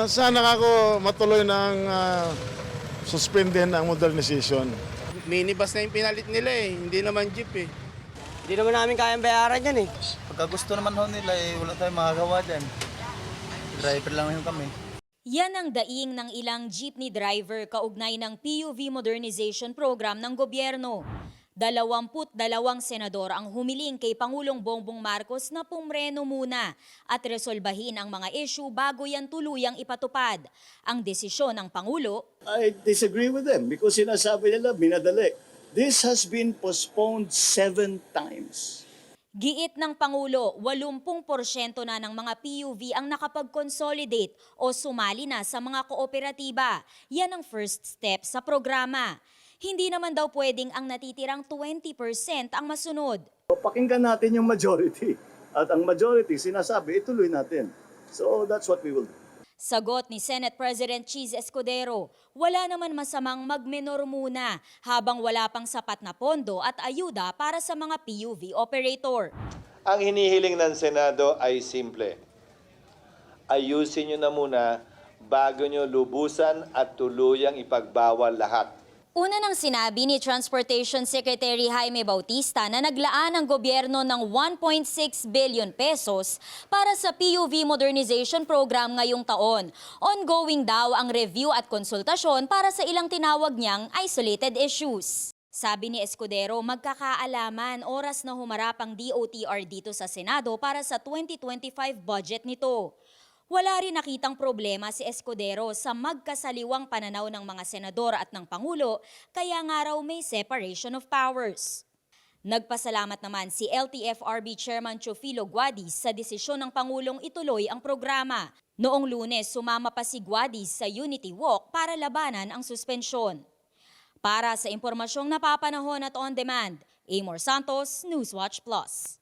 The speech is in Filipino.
Ah, sana ako matuloy ng uh, suspendin ang modernization. Minibus na yung pinalit nila eh, hindi naman jeep eh. Hindi naman namin kayang bayaran yan eh. Pagka gusto naman ho nila, eh, wala tayong magagawa dyan. Driver lang yun kami. Yan ang daing ng ilang jeepney driver kaugnay ng PUV modernization program ng gobyerno. Dalawamput dalawang senador ang humiling kay Pangulong Bongbong Marcos na pumreno muna at resolbahin ang mga issue bago yan tuluyang ipatupad. Ang desisyon ng Pangulo, I disagree with them because sinasabi nila minadali. This has been postponed seven times. Giit ng Pangulo, 80% na ng mga PUV ang nakapag-consolidate o sumali na sa mga kooperatiba. Yan ang first step sa programa. Hindi naman daw pwedeng ang natitirang 20% ang masunod. Pakinggan natin yung majority. At ang majority sinasabi, ituloy natin. So that's what we will do. Sagot ni Senate President Cheese Escudero, wala naman masamang magmenor muna habang wala pang sapat na pondo at ayuda para sa mga PUV operator. Ang hinihiling ng Senado ay simple. Ayusin nyo na muna bago nyo lubusan at tuluyang ipagbawal lahat. Una nang sinabi ni Transportation Secretary Jaime Bautista na naglaan ang gobyerno ng 1.6 billion pesos para sa PUV modernization program ngayong taon. Ongoing daw ang review at konsultasyon para sa ilang tinawag niyang isolated issues. Sabi ni Escudero, magkakaalaman oras na humarap ang DOTR dito sa Senado para sa 2025 budget nito. Wala rin nakitang problema si Escudero sa magkasaliwang pananaw ng mga senador at ng Pangulo, kaya nga raw may separation of powers. Nagpasalamat naman si LTFRB Chairman Chofilo Guadis sa desisyon ng Pangulong ituloy ang programa. Noong lunes, sumama pa si Guadis sa Unity Walk para labanan ang suspensyon. Para sa impormasyong napapanahon at on demand, Amor Santos, Newswatch Plus.